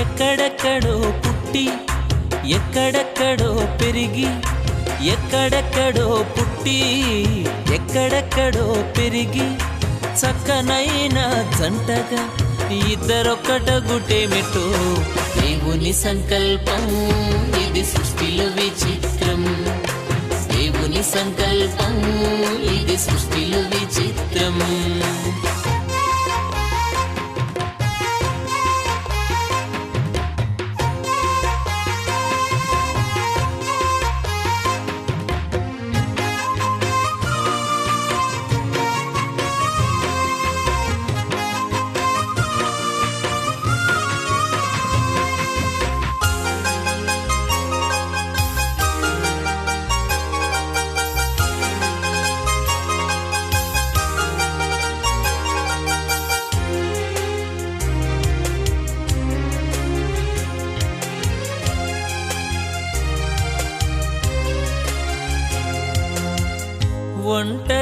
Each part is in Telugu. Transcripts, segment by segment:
ఎక్కడెక్కడో పుట్టి ఎక్కడెక్కడో పెరిగి ఎక్కడెక్కడో పుట్టి ఎక్కడెక్కడో పెరిగి చక్కనైన జంటగా ఇద్దరొక్కట గుటేమిటో దేవుని సంకల్పం ఇది సృష్టిలో విచిత్రం. దేవుని సంకల్పం ఇది సృష్టిలో విచిత్రం.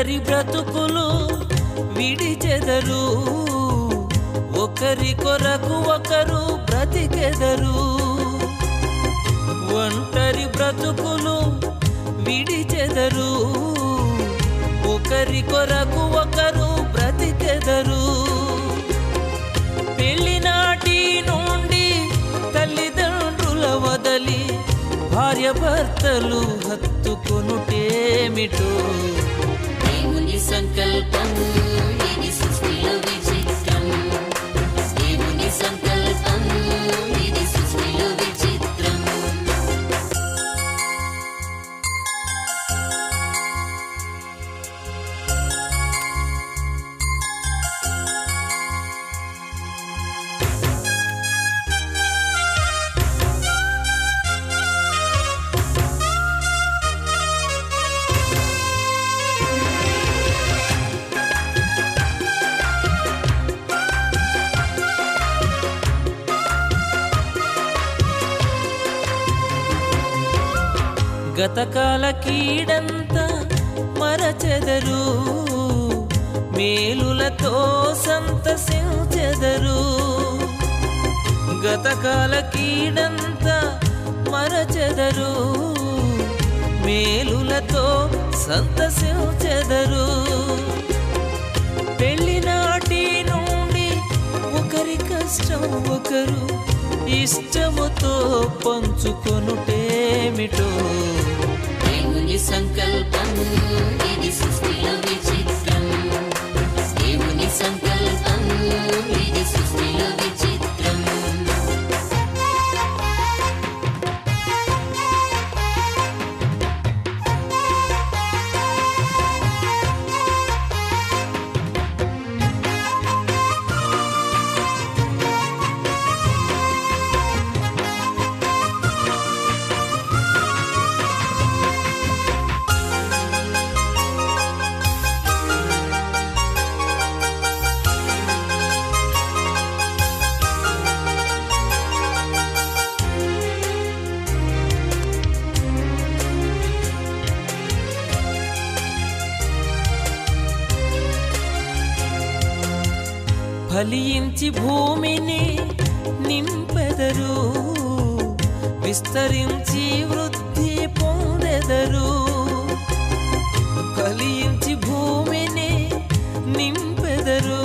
ఇద్దరి బ్రతుకులు విడిచెదరు. ఒకరి కొరకు ఒకరు బ్రతికెదరు. ఒంటరి బ్రతుకులు విడిచెదరు. ఒకరి కొరకు ఒకరు బ్రతికెదరు. పెళ్ళినాటి నుండి తల్లిదండ్రుల వదలి భార్య భర్తలు హత్తుకొనుటేమిటో దేవుని సంకల్పం. గతకాల కీడంతా మరచెదరు. మేలులతో సంతసించెదరు గతకాల కీడంతా మరచెదరు. మేలులతో సంతసించెదరు పెళ్ళినాటి నుండి ఒకరి కష్టం ఒకరు ఇష్టముతో పంచుకొనుటేమిటో? దేవుని సంకల్పం ఇది సృష్టిలో విచిత్రం ఫలించి భూమిని నింపెదరు విస్తరించి వృద్ధి పొందెదరు. ఫలించి భూమిని నింపెదరు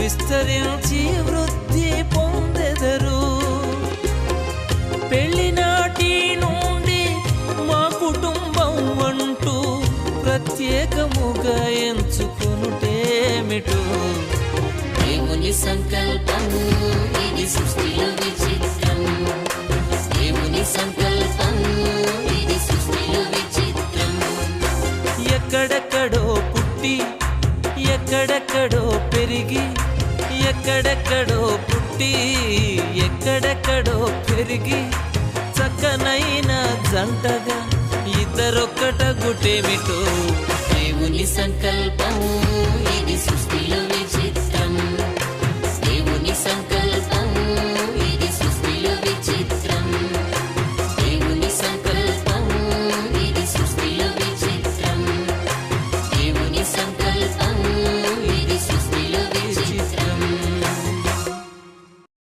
విస్తరించి వృద్ధి పొందెదరు. పెళ్ళినాటి నుండి మా కుటుంబం అంటూ ప్రత్యేకముగా ఎంచుకునుటేమిటో దేవుని సంకల్పం ఇది సృష్టిలో విచిత్రం దేవుని సంకల్పం ఇది సృష్టిలో విచిత్రం ఎక్కడెక్కడో పుట్టి ఎక్కడెక్కడో పెరిగి ఎక్కడెక్కడో పుట్టి ఎక్కడెక్కడో పెరిగి చక్కనైన జంటగా ఇద్దరొక్కట గుటేమిటో దేవుని సంకల్పం